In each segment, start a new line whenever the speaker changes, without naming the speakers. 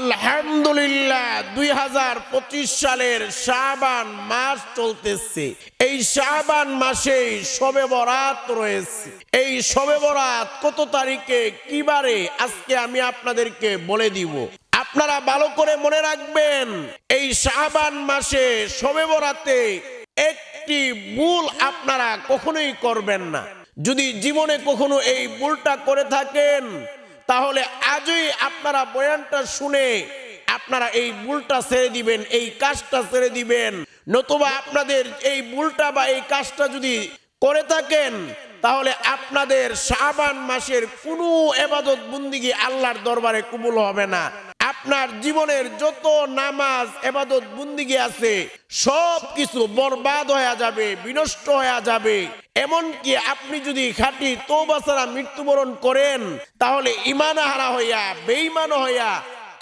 আলহামদুলিল্লাহ, দুই হাজার পঁচিশ সালের শাবান মাস চলতেছে। এই শাবান মাসেই শবে বরাত রয়েছে। এই শবে বরাত কত তারিখে, কিবারে? আজকে আমি আপনাদেরকে বলে দিব। আপনারা ভালো করে মনে রাখবেন, এই শাবান মাসে শবে বরাতে একটি ভুল আপনারা কখনোই করবেন না। যদি জীবনে কখনো এই ভুলটা করে থাকেন তাহলে আজই আপনারা বয়ানটা শুনে আপনারা এই ভুলটা ছেড়ে দিবেন, এই কাজটা ছেড়ে দিবেন। নতুবা আপনাদের এই ভুলটা বা এই কাজটা যদি করে থাকেন, তাহলে আপনাদের শাবান মাসের কোনো এবাদত বন্দিগি আল্লাহর দরবারে কবুল হবে না। আপনার জীবনের যত নামাজ, এবাদত বন্দিগি আছে, সব কিছু বরবাদ হয়ে যাবে, বিনষ্ট হয়ে যাবে। এমনকি আপনি যদি খাঁটি ছাড়া মৃত্যুবরণ করেন, তাহলে ইমান হারা হইয়া বেইমান হইয়া,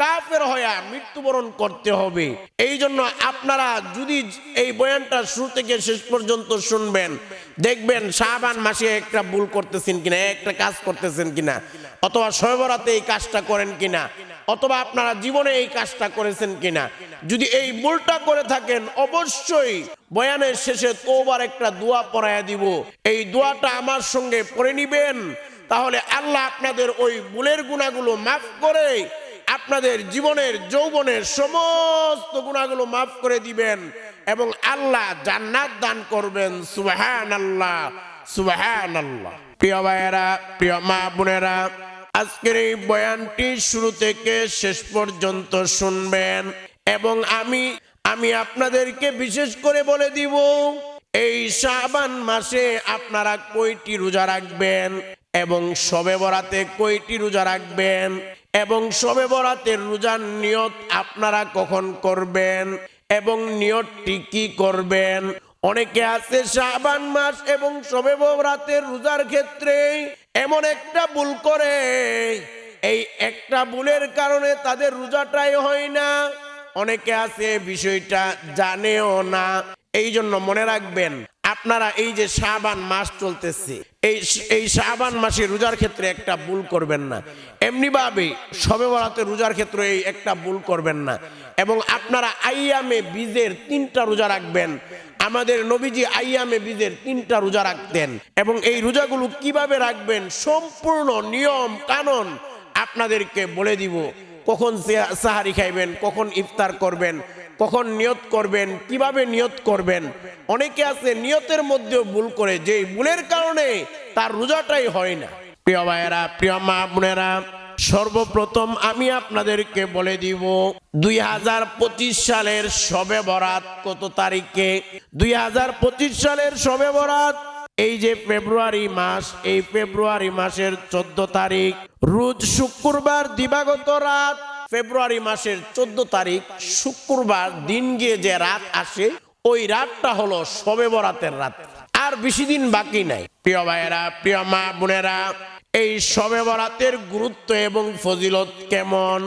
কাফের হইয়া মৃত্যুবরণ করতে হবে। এই জন্য আপনারা যদি এই বয়ানটা শুরু থেকে শেষ পর্যন্ত শুনবেন, দেখবেন শাহবান মাসে একটা ভুল করতেছেন কিনা, একটা কাজ করতেছেন কিনা, অথবা সয়বরাতে এই কাজটা করেন কিনা। অথবা আপনারা জীবনে এই কাজটা করেছেন কিনা। যদি এই ভুলটা করে থাকেন, অবশ্যই বয়ানের শেষে তোবার একটা দোয়া পড়াইয়া দিব। এই দোয়াটা আমার সঙ্গে পড়ে নিবেন। তাহলে আল্লাহ আপনাদের ওই ভুলের গুণাগুলো মাফ করে আপনাদের জীবনের, যৌবনের সমস্ত গুণাগুলো মাফ করে দিবেন এবং আল্লাহ জান্নাত দান করবেন। সুবাহান আল্লাহ সুবাহান আল্লাহ প্রিয় ভাইয়েরা, প্রিয় মা বোনেরা আজকের এই বয়ানটি শুরু থেকে শেষ পর্যন্ত শুনবেন এবং আমি আমি আপনাদেরকে বিশেষ করে বলে দিব, এই শাবান মাসে আপনারা কয়টি রোজা রাখবেন এবং সবে বরাতে কয়টি রোজা রাখবেন এবং সবে বরাতের রোজার নিয়ত আপনারা কখন করবেন এবং নিয়তটি কি করবেন অনেকে আছে শাবান মাস এবং শবে রাতের রোজার ক্ষেত্রে এমন একটা ভুল করে। এই একটা ভুলের কারণে তাদের রোজাটাই হয় না। অনেকে আছে বিষয়টা জানেও না। এই জন্য মনে রাখবেন, আপনারা এই যে শাবান মাস চলতেছে, এই এই শাবান মাসে রোজার ক্ষেত্রে একটা ভুল করবেন না। এমনি ভাবে সবে বরাতে রোজার ক্ষেত্রে এই একটা ভুল করবেন না। এবং আপনারা আইয়ামে বীজের তিনটা রোজা রাখবেন। আমাদের নবীজি আইয়ামে বীজের তিনটা রোজা রাখতেন। এবং এই রোজাগুলো কীভাবে রাখবেন সম্পূর্ণ নিয়ম কানুন আপনাদেরকে বলে দিব। কখন সাহারি খাইবেন, কখন ইফতার করবেন, কখন নিয়ত করবেন, কীভাবে নিয়ত করবেন? অনেকে আছে নিয়তের মধ্যেও ভুল করে যে ভুলের কারণে তার রোজাটাই হয় না। প্রিয় ভাইয়েরা, প্রিয় মা বোনেরা সর্বপ্রথম আমি আপনাদেরকে বলে দিব, দুই হাজার পঁচিশ সালের সবে বরাত কত তারিখে? দুই হাজার পঁচিশ সালের সবে বরাত, এই যে ফেব্রুয়ারি মাস, এই ফেব্রুয়ারি মাসের চোদ্দ তারিখ। রোজ শুক্রবার দিবাগত রাত, ফেব্রুয়ারি মাসের চোদ্দ তারিখ, শুক্রবার দিন গিয়ে যে রাত আসে, ওই রাতটা হলো সবে বরাতের রাত। আর বেশি দিন বাকি নাই। প্রিয় ভাইয়েরা, প্রিয় মা বোনেরা এই শবে বরাতের গুরুত্ব এবং ফজিলত কেমন?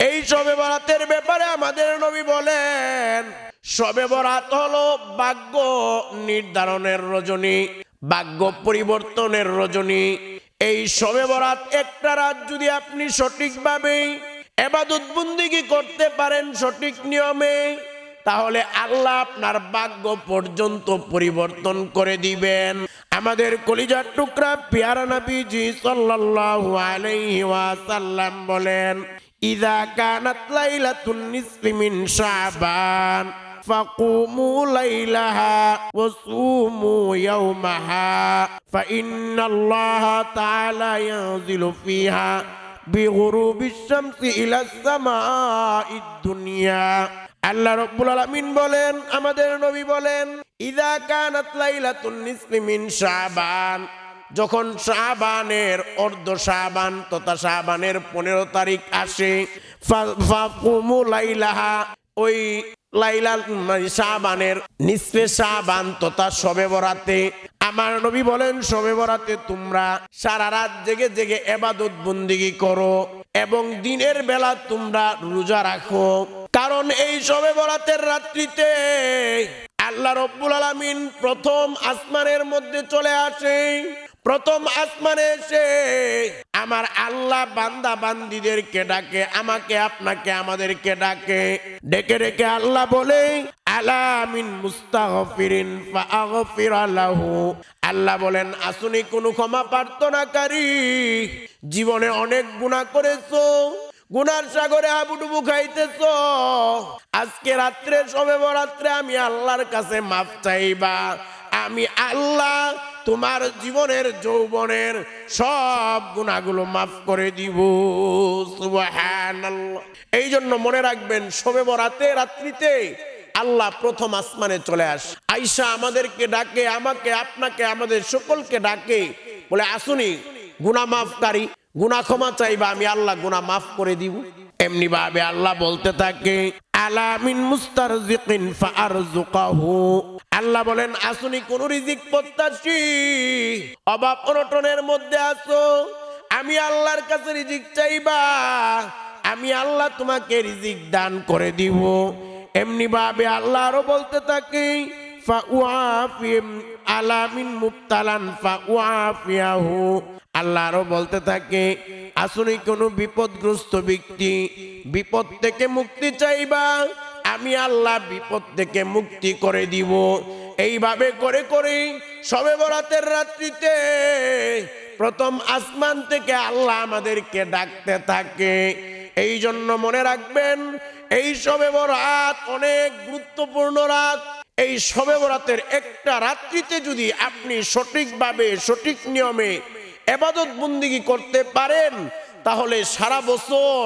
এই শবে বরাতের ব্যাপারে আমাদের নবী বলেন শবে বরাত হলো ভাগ্য নির্ধারণের রজনী, ভাগ্য পরিবর্তনের রজনী। এই শবে বরাত একটা রাত যদি আপনি সঠিকভাবে এবাদত বন্দিগি করতে পারেন সঠিক নিয়মে তাহলে আল্লাহ আপনার ভাগ্য পর্যন্ত পরিবর্তন করে দিবেন আমাদের কলিজার টুকরা পিয়ারা নবীজি সাল্লাল্লাহু আলাইহি ওয়াসাল্লাম বলেন ইদা কানাত লাইলাতুন নিসফি মিন শাবান فقوموا ليلها وصوموا يومها فإن الله تعالى ينزل فيها بغروب الشمس إلى السماء الدنيا আল্লাহ রব্বুল আলামিন বলেন, আমাদের নবী বলেন, ইদা কানাত লাইলাতুন নিসফি মিন শাবান। যখন শাবানের অর্ধ শাবান তথা শাবানের পনেরো তারিখ আসে লাইলাহা, ওই লাইলাল শাবানের নিসফে শাবান তথা শবে বরাতে। আমার নবী বলেন, শবে বরাতে তোমরা সারা রাত জেগে জেগে এবাদত বন্দিগি করো এবং দিনের বেলা তোমরা রোজা রাখো। কারণ এই শবে বরাতের রাত্রিতে আল্লাহ রব্বুল আলামিন প্রথম আসমানের মধ্যে চলে আসে প্রথম আসমানে এসে আমার আল্লাহ বান্দা বান্দিদেরকে ডাকে, আমাকে, আপনাকে, আমাদেরকে ডাকে। ডেকে ডেকে আল্লাহ বলে আলামিন মুস্তাগফিরিন আল্লাহ বলেন, আসুনি, কোনো ক্ষমা প্রার্থনাকারী, জীবনে অনেক গুনাহ করেছ, গুনার সাগরে হাবুডুবু খাইতেছ। আজকে রাত্রে, সবে বরাত্রে আমি আল্লাহর কাছে মাফ চাইবা। আমি আল্লাহ তোমার জীবনের যৌবনের সব গুণাগুলো মাফ করে দিব। এই জন্য মনে রাখবেন সবে বরাতে, রাত্রিতে আল্লাহ প্রথম আসমানে চলে আস। আইসা আমাদেরকে ডাকে, আমাকে, আপনাকে, আমাদের সকলকে ডাকে। বলে, আসুনি গুনা মাফকারী গুনা ক্ষমা চাইবা, আমি আল্লাহ গুনা মাফ করে দিব। এমনি ভাবে আল্লাহ বলতে থাকে আলামিন মুস্তারজিকিন ফারজুকাহু আল্লাহ বলেন, আসুনি কোন রিজিক প্রত্যাশী, অভাব অনটনের মধ্যে আছো। আমি আল্লাহর কাছে রিজিক চাইবা, আমি আল্লাহ তোমাকে রিজিক দান করে দিব। এমনি ভাবে আল্লাহ আরও বলতে থাকি আলামিন মুবতালান ফাউআফিয়াহু। আল্লাহ আরও বলতে থাকে, আসলে কোনো বিপদগ্রস্ত ব্যক্তি বিপদ থেকে মুক্তি চাইবা, আমি আল্লাহ বিপদ থেকে মুক্তি করে দিব। এইভাবে করে করে সবে বরাতের রাত্রিতে প্রথম আসমান থেকে আল্লাহ আমাদেরকে ডাকতে থাকে। এই জন্য মনে রাখবেন, এই সবে বরাত অনেক গুরুত্বপূর্ণ রাত। এই সবে বরাতের একটা রাত্রিতে যদি আপনি সঠিকভাবে, সঠিক নিয়মে এবাদত বন্দিগি করতে পারেন, তাহলে সারা বছর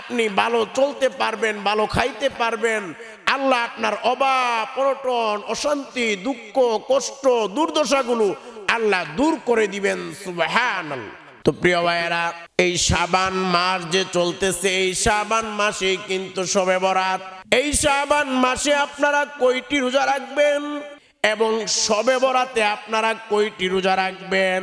আপনি ভালো চলতে পারবেন, ভালো খাইতে পারবেন। আল্লাহ আপনার অভাব পরটন, অশান্তি, দুঃখ, কষ্ট, দুর্দশাগুলো আল্লাহ দূর করে দিবেন, সুবহানাল্লাহ। তো প্রিয় ভাইয়েরা, এই সাবান মাস যে চলতেছে, এই সাবান মাসে কিন্তু সবে বরাত। এই সাবান মাসে আপনারা কয়টি রোজা রাখবেন? এবং সবে বরাতে আপনারা কয়টি রোজা রাখবেন?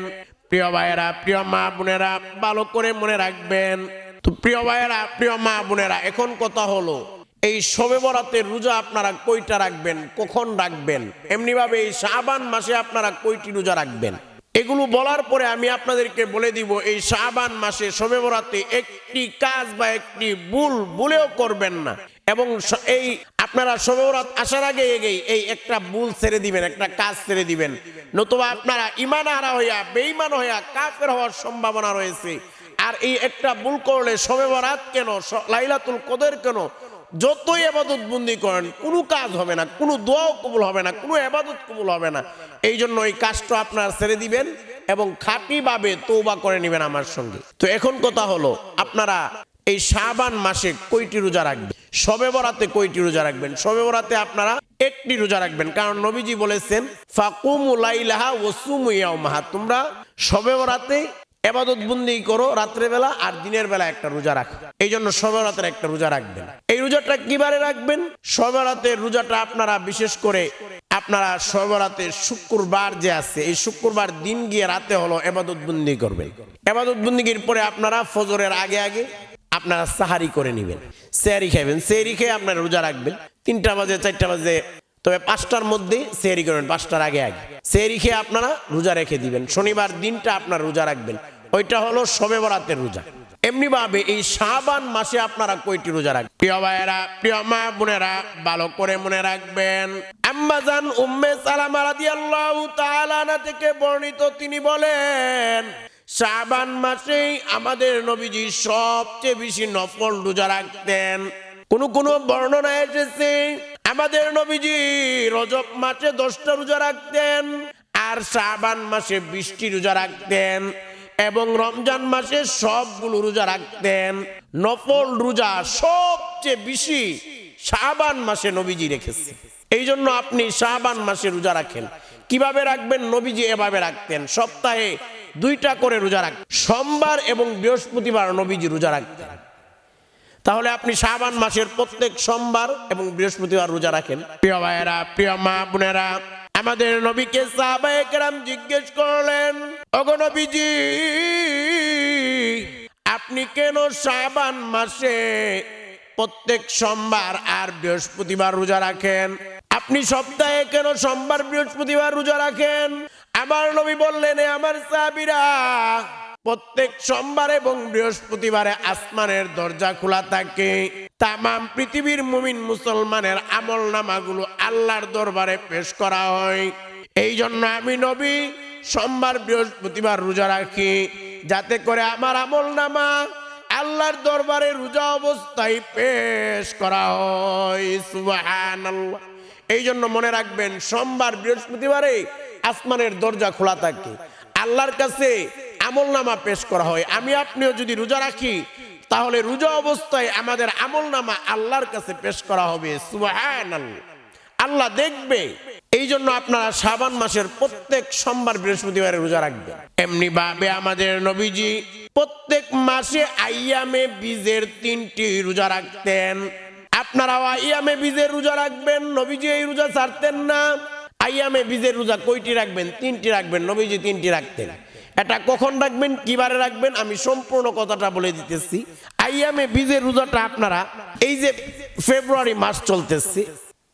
প্রিয় ভাইয়েরা, প্রিয় মা বোনেরা, ভালো করে মনে রাখবেন। তো প্রিয় ভাইয়েরা, প্রিয় মা বোনেরা, এখন কথা হলো, এই সবে বরাতের রোজা আপনারা কয়টা রাখবেন? কখন রাখবেন? এমনিভাবে এই শাবান মাসে আপনারা কয়টি রোজা রাখবেন? এগুলো বলার পরে আমি আপনাদেরকে বলে দিব, এই শাবান মাসে সবে বরাতে একটি কাজ বা একটি ভুল ভুলেও করবেন না। এবং এই আপনারা সবে বরাত আসার আগে এগেই এই একটা ভুল ছেড়ে দিবেন, একটা কাজ ছেড়ে দিবেন। নতুবা আপনারা ইমান হারা হইয়া বেইমান হইয়া কাফের হওয়ার সম্ভাবনা রয়েছে। আর এই একটা ভুল করলে সবে বরাত কেন লাইলাতুল কদর কেন যতই আবাদত বন্দি করেন, কোনো কাজ হবে না, কোনো দোয়াও কবুল হবে না, কোনো আবাদত কবুল হবে না। এই জন্য এই কাজটা আপনারা ছেড়ে দিবেন এবং খাঁটিভাবে তৌবা করে নেবেন আমার সঙ্গে। তো এখন কথা হলো, আপনারা এই শাবান মাসে কয়টি রোজা রাখবেন? সবে বরাতে কয়টি রোজা রাখবেন? সবে বরাতে আপনারা একটি রোজা রাখবেন। কারণ নবীজি বলেছেন, ফাকুমু লাইলাহা ওয়াসুমু ইয়াউমাহা। তোমরা সবে বরাতে এবাদত বন্দি করো রাত্রেবেলা আর দিনের বেলা একটা রোজা রাখো। এই জন্য সবেরাতের একটা রোজা রাখবেন। এই রোজাটা কিবারে রাখবেন? সবেরাতের রোজাটা আপনারা বিশেষ করে আপনারা সবেরাতে শুক্রবার যে আছে, এই শুক্রবার দিন গিয়ে রাতে হলো এবাদত বন্দি করবেন। এবাদত বন্দিগির পরে আপনারা ফজরের আগে আগে আপনারা সাহারি করে নেবেন। সেহারি খাইবেন। সেহারি খেয়ে আপনারা রোজা রাখবেন। তিনটা বাজে, চারটা বাজে তবে পাঁচটার মধ্যে সেহরি করবেন পাঁচটার আগে আগে। সেহরি খেয়ে আপনারা রোজা রেখে দিবেন। শনিবার দিনটা আপনার রোজা রাখবেন। ওইটা হলো সবে বরাতের রোজা। এমনি ভাবে এই শাবান মাসে আপনারা কয়টি রোজা রাখবেন? প্রিয় ভাইয়েরা, প্রিয় মা বোনেরা, ভালো করে মনে রাখবেন। আম্মাজান উম্মে সালামা রাদিয়াল্লাহু তাআলা আনহা থেকে বর্ণিত তিনি বলেন, শাবান মাসেই আমাদের নবীজি সবচেয়ে বেশি নফল রোজা রাখতেন। কোন কোন বর্ণনা এসেছে আমাদের নবীজি রজব মাসে দশটা রোজা রাখতেন আর শাবান মাসে বৃষ্টি রোজা রাখতেন এবং রমজান মাসে সবগুলো রোজা রাখতেন। নফল রোজা সবচেয়ে বেশি শাবান মাসে নবীজি রেখেছে। এই জন্য আপনি শাবান মাসে রোজা রাখেন। কীভাবে রাখবেন? নবীজি এভাবে রাখতেন। সপ্তাহে দুইটা করে রোজা রাখ সোমবার এবং বৃহস্পতিবার নবীজি রোজা রাখতেন। তাহলে আপনি শাবান মাসের প্রত্যেক সোমবার এবং বৃহস্পতিবার রোজা রাখেন। প্রিয় ভাইয়েরা, প্রিয় মা বোনেরা, আমাদের নবীকে সাহাবায়ে কেরাম জিজ্ঞেস করলেন, ওগো নবীজি, আপনি কেন শাবান মাসে প্রত্যেক সোমবার আর বৃহস্পতিবার রোজা রাখেন? আপনি সপ্তাহে কেন সোমবার, বৃহস্পতিবার রোজা রাখেন? আমার নবী বললেন আমার সাবিরা প্রত্যেক সোমবার এবং বৃহস্পতিবারে আসমানের দরজা খোলা থাকে। তামাম পৃথিবীর মুমিন মুসলমানের আমল নামাগুলো আল্লাহর দরবারে পেশ করা হয়। এই জন্য আমি নবী সোমবার, বৃহস্পতিবার রোজা রাখি। যাতে করে আমার আমল নামা আল্লাহর দরবারে রোজা অবস্থায় পেশ করা হয়। এই জন্য মনে রাখবেন, সোমবার, বৃহস্পতিবারে আসমানের দরজা খোলা থাকে। আল্লাহর কাছে আমল নামা পেশ করা হয়। আমি আপনিও যদি রোজা রাখি, তাহলে রোজা অবস্থায় আমাদের আমল নামা আল্লাহর কাছে পেশ করা হবে। আল্লাহ দেখবে। এই জন্য আপনারা শাবান মাসের প্রত্যেক সোমবার বৃহস্পতিবারে রোজা রাখবেন। এমনি ভাবে আমাদের নবীজি প্রত্যেক মাসে আইয়ামে বীজের তিনটি রোজা রাখতেন। আপনারাও আইয়ামে বীজের রোজা রাখবেন, নবীজি এই রোজা ছাড়তেন না। আইয়ামে বীজের রোজা কয়টি রাখবেন? তিনটি রাখবেন, নবীজি তিনটি রাখতেন। এটা কখন রাখবেন, কিবারে রাখবেন, আমি সম্পূর্ণ কথাটা বলে দিতেছি। আইয়ামে বীজের রোজাটা আপনারা, এই যে ফেব্রুয়ারি মাস চলতেছে,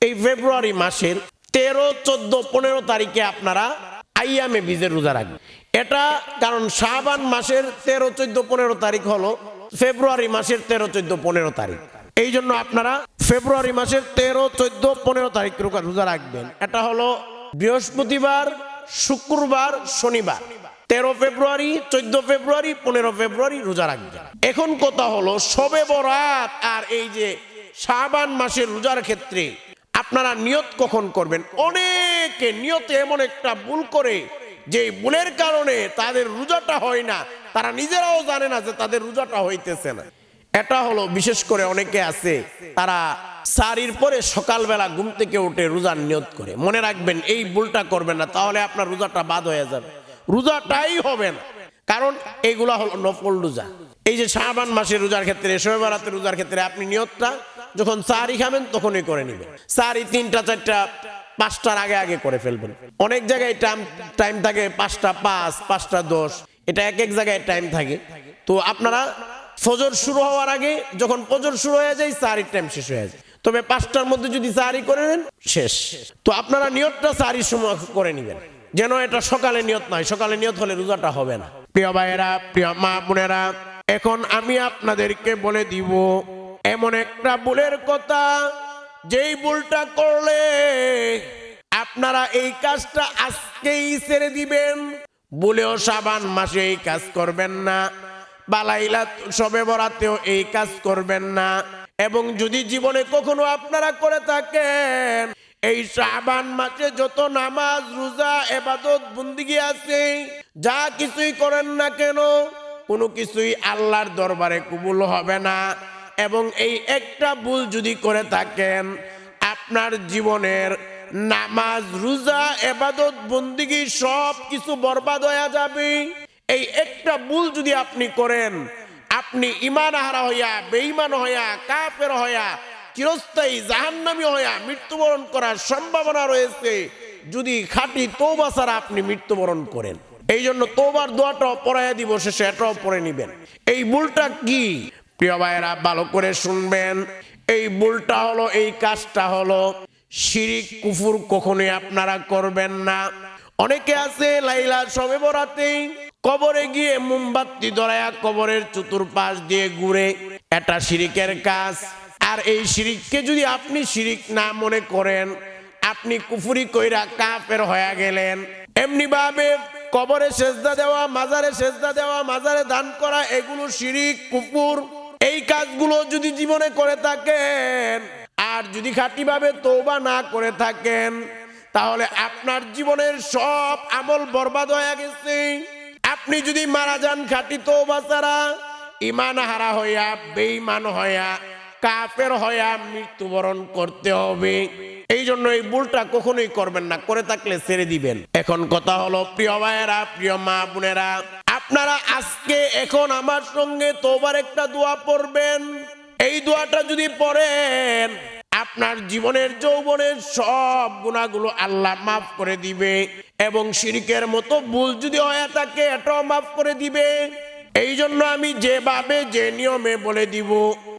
এই ফেব্রুয়ারি মাসের তেরো, চোদ্দ, পনেরো তারিখে আপনারা আইয়ামে বীজের রোজা রাখবেন। এটা কারণ শাহবান মাসের তেরো, চোদ্দ, পনেরো তারিখ হলো ফেব্রুয়ারি মাসের তেরো, চোদ্দ, পনেরো তারিখ। এই জন্য আপনারা ফেব্রুয়ারি মাসের তেরো, চোদ্দ, পনেরো তারিখ রোজা- রোজা রাখবেন। এটা হলো বৃহস্পতিবার, শুক্রবার, শনিবার। তেরো ফেব্রুয়ারি, চোদ্দ ফেব্রুয়ারি, পনেরো ফেব্রুয়ারি রোজা রাখবেন এখন কথা হলো সবে বরাত আর এই যে শাবান মাসের রোজার ক্ষেত্রে আপনারা নিয়ত কখন করবেন? অনেকে নিয়তে এমন একটা ভুল করে যে ভুলের কারণে তাদের রোজাটা হয় না। তারা নিজেরাও জানে না যে তাদের রোজাটা হইতেছে না। এটা হলো, বিশেষ করে অনেকে আছে, তারা সারির পরে সকালবেলা ঘুম থেকে উঠে রোজার নিয়ত করে। মনে রাখবেন, এই ভুলটা করবেন না, তাহলে আপনার রোজাটা বাদ হয়ে যাবে। রোজাটাই হবে না। কারণ এইগুলা হলো নফল রোজা। এই যে শাহবান মাসের রোজার ক্ষেত্রে শোয়ে রোজার ক্ষেত্রে আপনি নিয়তটা যখন সারি খাবেন তখনই করে নেবেন। সারি তিনটা, চারটা, পাঁচটার আগে আগে করে ফেলবেন। অনেক জায়গায় টাইম টাইম থাকে পাঁচটা পাঁচ, পাঁচটা দশ। এটা এক এক জায়গায় টাইম থাকে। তো আপনারা ফজর শুরু হওয়ার আগে যখন ফজর শুরু হয়ে যায়, সারির টাইম শেষ হয়ে যায়। তবে পাঁচটার মধ্যে যদি সারি করে নেন, শেষ। তো আপনারা নিয়তটা সারির সময় করে নেবেন। যেন এটা সকালে নিয়ত নয়, সকালে নিয়ত হলে রোজাটা হবে না। প্রিয় ভাইয়েরা, প্রিয় মা বোনেরা, এখন আমি আপনাদেরকে বলে দিব, এমন একটা ভুলের কথা, যেই ভুলটা করলে আপনারা এই কাজটা আজকেই ছেড়ে দিবেন। বলেও সাবান মাসে এই কাজ করবেন না বালাইলা সবে বরাতেও এই কাজ করবেন না, এবং যদি জীবনে কখনো আপনারা করে থাকেন এই শাবান মাসে যত নামাজ, রোজা, এবাদত, বন্দিগি আছে, যা কিছুই করেন না কেন, কোনো কিছুই আল্লাহর দরবারে কবুল হবে না। এবং এই একটা ভুল যদি করে থাকেন, আপনার জীবনের নামাজ, রোজা, এবাদত, বন্দিগি সব কিছু বরবাদ হয়ে যাবে। এই একটা ভুল যদি আপনি করেন, আপনি ইমান হারা হইয়া, বেঈমান হইয়া, কাফের হইয়া চিরস্থায়ী জাহান্নামী হইয়া মৃত্যুবরণ করার সম্ভাবনা রয়েছে যদি খাঁটি তৌবা ছাড়া আপনি মৃত্যুবরণ করেন। এই জন্য তোবার দোয়াটাও পড়াইয়া দিব, শেষে এটাও পড়ে নিবেন। এই ভুলটা কি? প্রিয় ভাইয়েরা, ভালো করে শুনবেন। এই ভুলটা হলো, এই কাজটা হলো, শিরিক, কুফুর কখনোই আপনারা করবেন না। অনেকে আছে, লাইলা সবে বরাতেই কবরে গিয়ে মোমবাতি ধরায়া কবরের চতুর্পাশ দিয়ে ঘুরে। এটা শিরিকের কাজ। আর এই শিরিককে যদি আপনি শিরিক না মনে করেন, আপনি কুফুরি কইরা কাফের হয়ে গেলেন। এমনি ভাবে কবরে সেজদা দেওয়া, মাজারে সেজদা দেওয়া, মাজারে দান করা, এগুলো শিরিক, কুফুর, এই কাজগুলো যদি জীবনে করে থাকেন, আর যদি খাঁটিভাবে তৌবা না করে থাকেন, তাহলে আপনার জীবনের সব আমল বরবাদ হয়ে গেছে। আপনি যদি মারা যান খাঁটি তৌবা ছাড়া ইমান হারা হইয়া, বেঈমান হইয়া কাফের হইয়া মৃত্যুবরণ করতে হবে। এই জন্য এই ভুলটা কখনোই করবেন না, করে থাকলে ছেড়ে দিবেন। এখন কথা হলো, প্রিয় ভাইয়েরা, প্রিয় মা বোনেরা, আপনারা আজকে এখন আমার সঙ্গে তোবার একটা দোয়া পড়বেন। এই দোয়াটা যদি পড়েন, আপনার জীবনের যৌবনের সব গুণাগুলো আল্লাহ মাফ করে দিবে এবং শিরিকের মতো ভুল যদি হয়ে থাকে, এটাও মাফ করে দিবে। এই জন্য আমি যেভাবে, যে নিয়মে বলে দিব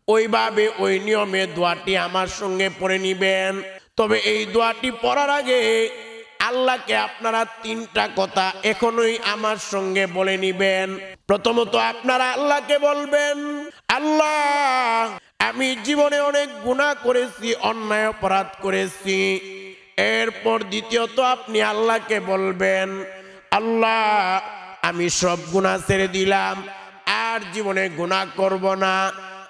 ওইভাবে ওই নিয়মে দোয়াটি আমার সঙ্গে পড়ে নিবেন। তবে এই দোয়াটি পড়ার আগে আল্লাহকে আপনারা তিনটা কথা এখনোই আমার সঙ্গে বলে নিবেন। প্রথমত আপনারা আল্লাহকে বলবেন, আল্লাহ, আমি জীবনে অনেক গুনাহ করেছি, অন্যায় অপরাধ করেছি। এরপর দ্বিতীয়ত আপনি আল্লাহকে বলবেন, আল্লাহ, আমি সব গুণা ছেড়ে দিলাম, আর জীবনে গুনাহ করব না।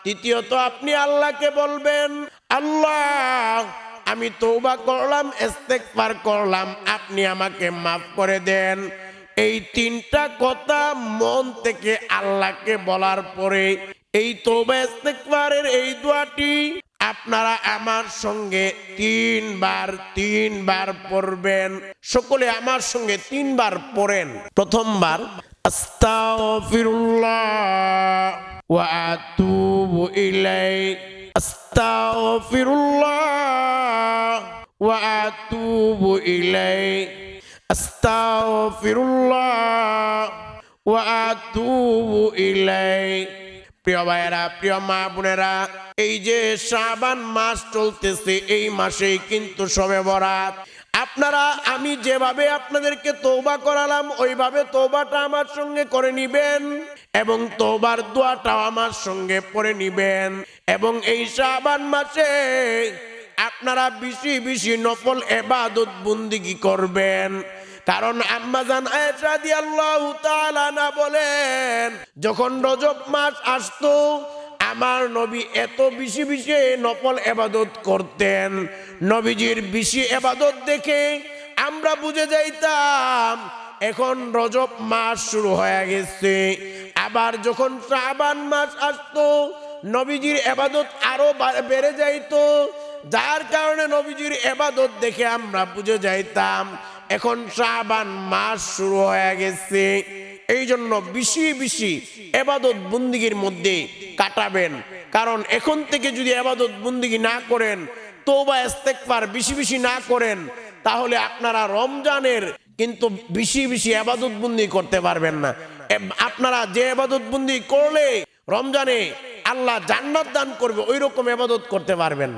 তৃতীয়ত আপনি আল্লাহকে বলবেন, আল্লাহ, আমি তৌবা করলাম, ইস্তেগফার করলাম, আপনি আমাকে মাফ করে দেন। এই তিনটা কথা মন থেকে আল্লাহকে বলার পরে এই তৌবা ইস্তেগফারের এই দোয়াটি আপনারা আমার সঙ্গে তিনবার তিনবার পড়বেন। সকলে আমার সঙ্গে তিনবার পড়েন। প্রথমবার, আস্তাগফিরুল্লাহ। আতুবু ইলাইহি আস্তাগফিরুল্লাহ ওয়া আতুবু ইলাইহি আস্তাগফিরুল্লাহ ওয়া আতুবু ইলাইহি প্রিয় ভাইয়েরা, প্রিয় মা বোনেরা, এই যে শ্রাবান মাস চলতেছে, এই মাসেই কিন্তু সবে বরাত। আপনারা, আমি যেভাবে আপনাদেরকে তৌবা করালাম, ওইভাবে তৌবাটা আমার সঙ্গে করে নিবেন এবং তৌবার দোয়াটাও আমার সঙ্গে পড়ে নিবেন। এবং এই শ্রাবান মাসে আপনারা বেশি বেশি নফল এবাদত বন্দিগি করবেন। কারণ আম্মাজান না বলেন, যখন রজব মাস আসতো আমার নবী এত বেশি বেশি নকল এবাদত করতেন। নবীজির বেশি এবাদত দেখে আমরা বুঝে যাইতাম, এখন রজব মাস শুরু হয়ে গেছে। আবার যখন শ্রাবান মাস আসতো, নবীজির এবাদত আরও বা- বেড়ে যাইতো। যার কারণে নবীজির এবাদত দেখে আমরা বুঝে যাইতাম, এখন শ্রাবান মাস শুরু হয়ে গেছে। এই জন্য বেশি বেশি এবাদত বন্দিগির মধ্যে কাটাবেন। কারণ এখন থেকে যদি এবাদত বন্দিগি না করেন তোবা ইস্তেকবার বেশি বেশি না করেন, তাহলে আপনারা রমজানের কিন্তু বেশি বেশি আবাদত বন্দি করতে পারবেন না। আপনারা যে আবাদত বন্দি করলে রমজানে আল্লাহ জান্নাত দান করবে ওই রকম আবাদত করতে পারবেন